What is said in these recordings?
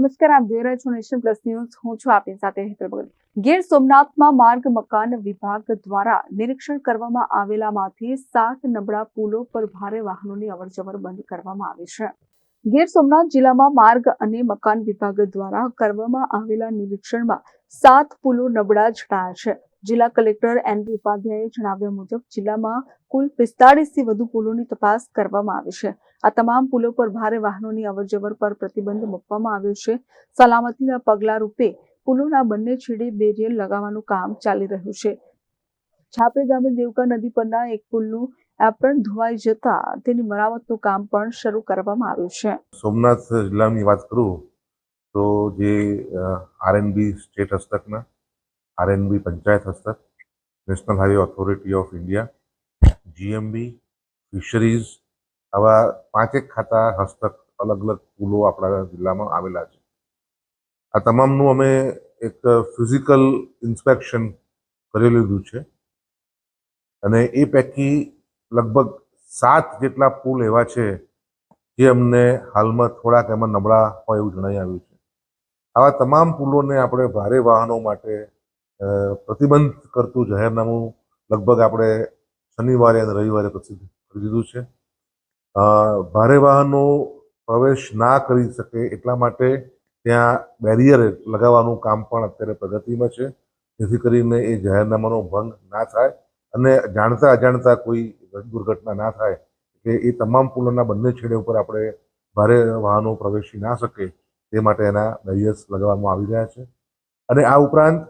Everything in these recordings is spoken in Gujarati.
નમસ્કાર, આપ જોઈ રહ્યા છો નેશન પ્લસ ન્યૂઝ. હું છું આપની સાથે હેતલ ભગત. ગીર સોમનાથમાં માર્ગ, મકાન વિભાગ દ્વારા નિરીક્ષણ કરવામાં આવેલામાંથી સાત નબળા પુલો પર ભારે વાહનોની અવરજવર બંધ કરવામાં આવી છે. ગીર સોમનાથ જિલ્લામાં માર્ગ અને મકાન વિભાગ દ્વારા કરવામાં આવેલા નિરીક્ષણમાં સાત પુલો નબળા જણાયા છે. જિલ્લા કલેક્ટર એન બી ઉપાધ્યાયે જણાવ્યા મુજબ જિલ્લામાં કુલ પિસ્તાળીસથી વધુ પુલોની તપાસ કરવામાં આવી છે. આ તમામ પુલો પર ભારે વાહનોની અવરજવર પર પ્રતિબંધ મૂકવામાં આવ્યો છે. સલામતીના પગલા રૂપે પુલોના બંને છેડે બેરિયર લગાવવાનું કામ ચાલી રહ્યું છે. છાપરે ગામે દેવકા નદી પરના એક પુલનું એપ્રન ધોવાઈ જતા તેની મરામતનું કામ પણ શરૂ કરવામાં આવ્યું છે. સોમનાથ જિલ્લાની વાત કરું તો જે આરએનબી સ્ટેટ હસ્તકના આરએનબી પંચાયત હસ્તક, National Highway Authority of India GMB fisheries, આવા પાંચેક ખાતા હસ્તક અલગ અલગ પુલો આપણા જિલ્લામાં આવેલા છે. આ તમામનું અમે એક ફિઝિકલ ઇન્સ્પેક્શન કરી લીધું છે અને એ પૈકી લગભગ સાત જેટલા પુલ એવા છે જે અમને હાલમાં થોડાક એમાં નબળા હોય એવું જણાઈ આવ્યું છે. આવા તમામ પુલોને આપણે ભારે વાહનો માટે પ્રતિબંધ કરતું જાહેરનામું લગભગ આપણે શનિવારે અને રવિવારે પ્રસિદ્ધ કરી દીધું છે. ભારે વાહનો પ્રવેશ ના કરી શકે એટલા માટે ત્યાં બેરિયર લગાવવાનું કામ પણ અત્યારે પ્રગતિમાં છે. જેથી કરીને એ જાહેરનામાનો ભંગ ના થાય અને જાણતા અજાણતા કોઈ દુર્ઘટના ના થાય, કે એ તમામ પુલોના બંને છેડે ઉપર આપણે ભારે વાહનો પ્રવેશી ના શકે, તે માટે એના બેરિયર્સ લગાવવામાં આવી રહ્યા છે. અને આ ઉપરાંત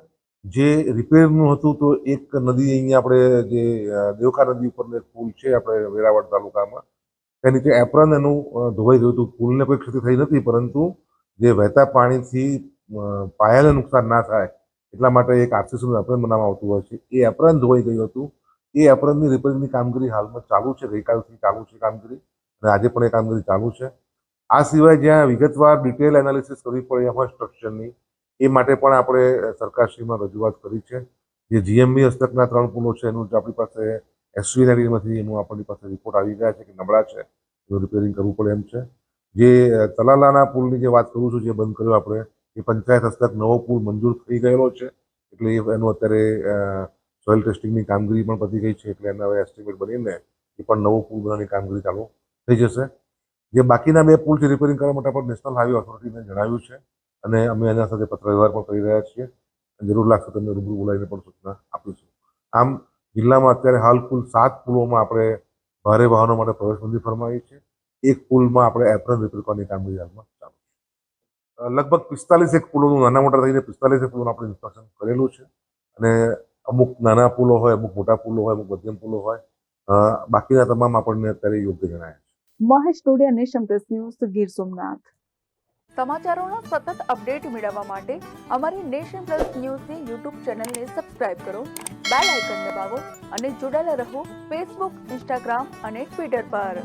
જે રિપેરનું હતું, તો એક નદી અહીંયા આપણે જે દેવકા નદી ઉપરનો એક પુલ છે, આપણે વેરાવળ તાલુકામાં. તેની નીચે એપ્રન એનું ધોવાઈ ગયું હતું, પુલને કોઈ ક્ષતિ થઈ નથી, પરંતુ જે વહેતા પાણીથી પાયાને નુકસાન ના થાય, એટલા માટે એક આરસીસીનું એપ્રન બનાવવામાં આવતું હોય છે. એ એપ્રન ધોવાઈ ગયું હતું. એ એપ્રનની રિપેરિંગની કામગીરી હાલમાં ચાલુ છે, ગઈકાલથી ચાલુ છે કામગીરી અને આજે પણ એ કામગીરી ચાલુ છે. આ સિવાય જ્યાં વિગતવાર ડિટેલ એનાલિસિસ કરવી પડે એમાં સ્ટ્રક્ચરની એ માટે પણ આપણે સરકારશ્રીમાં રજૂઆત કરી છે. જે જીએમબી હસ્તકના ત્રણ પુલો છે, એનું આપણી પાસે એસવી માંથી એનું આપણી પાસે રિપોર્ટ આવી ગયા છે કે નબળા છે, એનું રિપેરિંગ કરવું પડે એમ છે. જે તલાલાના પુલની જે વાત કરું છું, જે બંધ કર્યો આપણે, એ પંચાયત હસ્તક નવો પુલ મંજૂર થઈ ગયેલો છે, એટલે એનું અત્યારે સોઇલ ટેસ્ટિંગની કામગીરી પણ પતી ગઈ છે, એટલે એના હવે એસ્ટિમેટ બનીને એ પણ નવો પુલ બનાવવાની કામગીરી ચાલુ થઈ જશે. જે બાકીના બે પુલ છે રિપેરિંગ કરવા માટે પણ નેશનલ હાઈવે ઓથોરિટીને જણાવ્યું છે અને અમે એના સાથે પત્ર વ્યવહાર પણ કરી રહ્યા છીએ જરૂર લાગશે તમને રૂબરૂ બોલાવીને પણ સૂચના આપીશું. આમ, જિલ્લામાં અત્યારે હાલ કુલ સાત પુલોમાં આપણે ભારે વાહનો માટે પ્રવેશબંધી ફરમાવી છે. એક પુલમાં આપણે એપ્રન રિપેર કરવાની કામગીરી હાલમાં ચાલુ છે. લગભગ પિસ્તાલીસ એક પુલોનું નાના મોટા થઈને પિસ્તાલીસ એક પુલોનું આપણે ઇન્સ્પેક્શન કરેલું છે અને અમુક નાના પુલો હોય અમુક મોટા પુલો હોય અમુક મધ્યમ પુલો હોય અ, બાકીના તમામ આપણને અત્યારે યોગ્ય જણાય છે. Mahesh Todiya nation press news Gir Somnath. સમાચારોના સતત અપડેટ મેળવવા માટે અમારી નેશન પ્લસ ન્યૂઝની યુટ્યુબ ચેનલને સબસ્ક્રાઇબ કરો બેલ આઇકન દબાવો અને જોડાયેલા રહો ફેસબુક ઇન્સ્ટાગ્રામ અને ટ્વિટર પર.